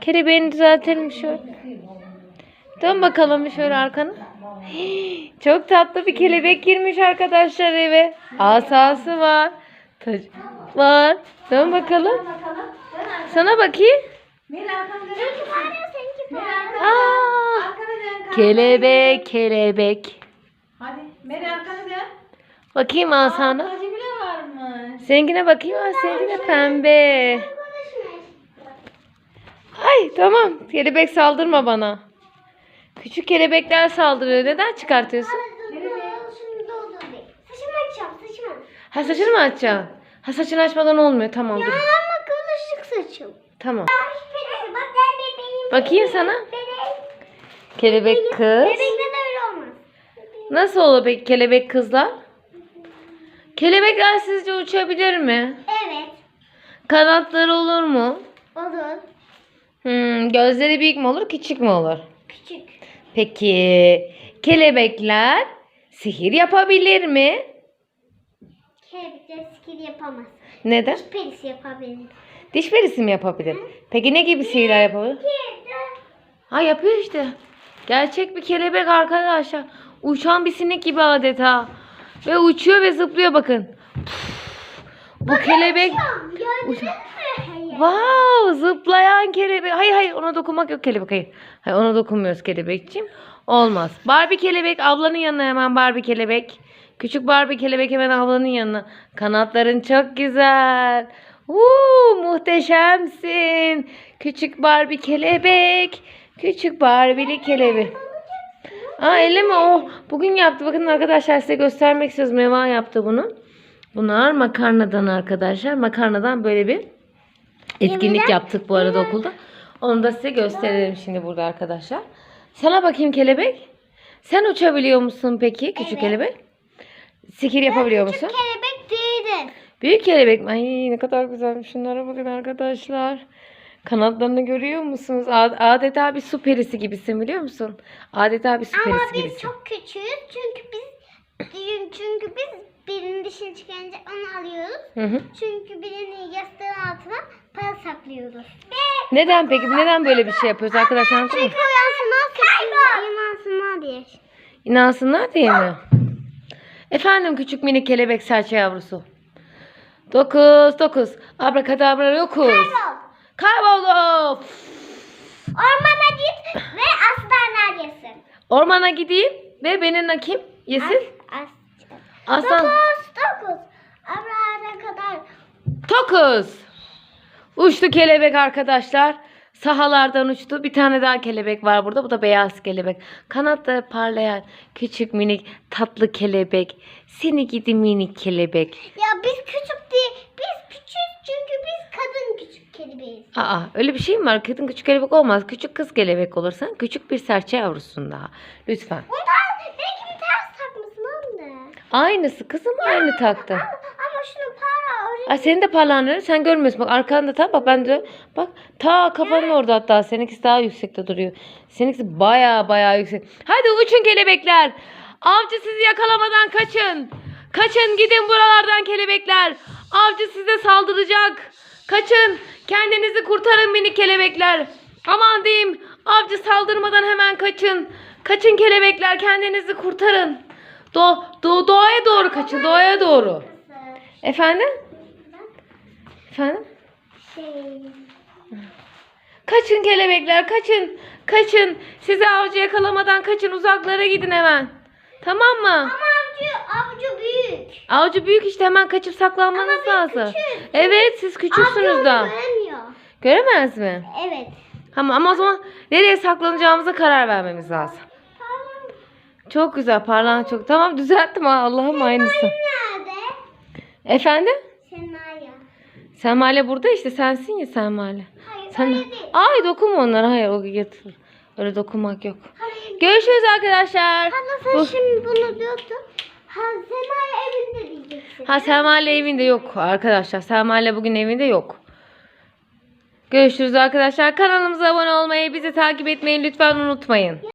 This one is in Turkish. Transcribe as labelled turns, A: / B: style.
A: Kelebeğini düzeltelim şöyle. Dön bakalım bir şöyle arkanı. Hii, Çok tatlı bir kelebek girmiş arkadaşlar eve. Asası var. Tac- var. Dön bakalım. Sana bakayım. Aa, kelebek kelebek.
B: Hadi Meri dön.
A: Bakayım asana.
B: Tacı.
A: Seninkine bakayım. Aa, seninkine pembe. Ay tamam. Kelebek saldırma bana. Küçük kelebekler saldırıyor. Neden çıkartıyorsun?
C: Saçımı açacağım saçımı.
A: Ha saçını mı açacaksın? Ha saçını açmadan olmuyor. Tamam dur.
C: Ama kıvırcık saçım.
A: Tamam. Bakayım sana. Kelebek kız.
C: Bebekle de öyle olmaz.
A: Nasıl olur peki kelebek kızlar? Kelebekler sizce uçabilir mi?
C: Evet.
A: Kanatları olur mu?
C: Olur.
A: Hmm, gözleri büyük mü olur, küçük mü olur?
C: Küçük.
A: Peki kelebekler sihir yapabilir mi?
C: Kelebekler skill yapamaz.
A: Neden?
C: Perisi yapabilir.
A: Diş perisi mi yapabilir? Peki ne gibi sihirler yapabilir? Ha yapıyor işte. Gerçek bir kelebek arkadaşlar. Uçan bir sinek gibi adeta. Ve uçuyor ve zıplıyor bakın. Bu kelebek
C: Gördünüz mü?
A: Wow, zıplayan kelebek. Hayır hayır ona dokunmak yok kelebek hayır. Hayır ona dokunmuyoruz kelebekçim. Olmaz. Barbie kelebek ablanın yanına hemen Barbie kelebek. Küçük Barbie kelebek hemen ablanın yanına. Kanatların çok güzel. Uuu muhteşemsin. Küçük Barbie kelebek. Küçük Barbie'li kelebek. Aa elleme o. Bugün yaptı. Bakın arkadaşlar size göstermek istiyoruz. Meva yaptı bunu. Bunlar makarnadan arkadaşlar. Makarnadan böyle bir etkinlik yaptık bu arada okulda. Onu da size gösterelim şimdi burada arkadaşlar. Sana bakayım kelebek. Sen uçabiliyor musun peki küçük
C: Evet.
A: kelebek? Sikir yapabiliyor musun?
C: Kelebek değildir.
A: Büyük kelebek mi? Ay ne kadar güzelmiş. Şunlara bakın arkadaşlar. Kanatlarını görüyor musunuz? Adeta bir su perisi gibisin biliyor musun? Adeta bir su
C: Ama
A: perisi
C: biz
A: gibisin.
C: çok küçüğüz çünkü biz çünkü biz birinin dışına çıkınca onu alıyoruz.
A: Hı hı.
C: Çünkü birinin yastığın altına para saklıyoruz.
A: Neden peki? Neden böyle bir şey yapıyoruz arkadaşlar? mı?
C: Çünkü uyansınlar sesimiz imansınlar diye.
A: İnansınlar diye mi? Efendim küçük minik kelebek serçe yavrusu. Dokuz, dokuz. Abrakadabra yokuz. Kayboldu.
C: Ormana git ve aslanlar yesin.
A: Ormana gideyim ve beni kim yesin?
C: As,
A: Aslan.
C: Dokuz, dokuz. Abraha'ya kadar.
A: Dokuz. Uçtu kelebek arkadaşlar. Sahalardan uçtu. Bir tane daha kelebek var burada. Bu da beyaz kelebek. Kanatları parlayan küçük minik tatlı kelebek. Seni gidi minik kelebek.
C: Ya biz küçük değil. Biz küçüğüz çünkü biz kadın küçük kelebeğiz.
A: Aa öyle bir şey mi var? Kadın küçük kelebek olmaz. Küçük kız kelebek olursan küçük bir serçe yavrusun daha. Lütfen.
C: Ondan belki
A: Aynısı kızım aynı taktı.
C: Ama, ama şunu para oraya.
A: Ay senin de parlanları sen görmüyorsun. Bak arkanda tam bak ben de bak ta kafanın orada hatta seninkisi daha yüksekte duruyor. Seninkisi baya baya yüksek. Hadi uçun kelebekler. Avcı sizi yakalamadan kaçın. Kaçın gidin buralardan kelebekler. Avcı size saldıracak. Kaçın. Kendinizi kurtarın minik kelebekler. Aman diyeyim. Avcı saldırmadan hemen kaçın. Kaçın kelebekler kendinizi kurtarın. Do, do doğaya doğru kaçın. Doğaya doğru. Efendim? Efendim?
C: Şey.
A: Kaçın kelebekler kaçın. Kaçın. Sizi avcı yakalamadan kaçın. Uzaklara gidin hemen. Tamam mı?
C: Ama avcı, avcı büyük.
A: Avcı büyük işte hemen kaçıp saklanmanız
C: Ama
A: lazım.
C: küçüğüz.
A: Evet siz
C: Avcı
A: küçüksünüz
C: onu
A: daha.
C: göremiyor.
A: Göremez mi?
C: Evet.
A: Ama, ama o zaman nereye saklanacağımıza karar vermemiz lazım. Çok güzel parlan çok. Tamam düzelttim ha Allah'ım aynısı.
C: Nerede?
A: Efendim?
C: Senaya.
A: Selmale burada işte sensin ya Selmale.
C: Hayır
A: Sen...
C: öyle değil.
A: Ay dokunma onlara hayır o yatır. Öyle dokunmak yok.
C: Hayır.
A: Görüşürüz arkadaşlar.
C: Hala sen
A: Bu-
C: şimdi bunu diyordun. Ha Senaya evinde diyeceksin.
A: Ha Selma'yla evinde yok arkadaşlar. Selma'yla bugün evinde yok. Görüşürüz arkadaşlar. Kanalımıza abone olmayı, bizi takip etmeyi lütfen unutmayın.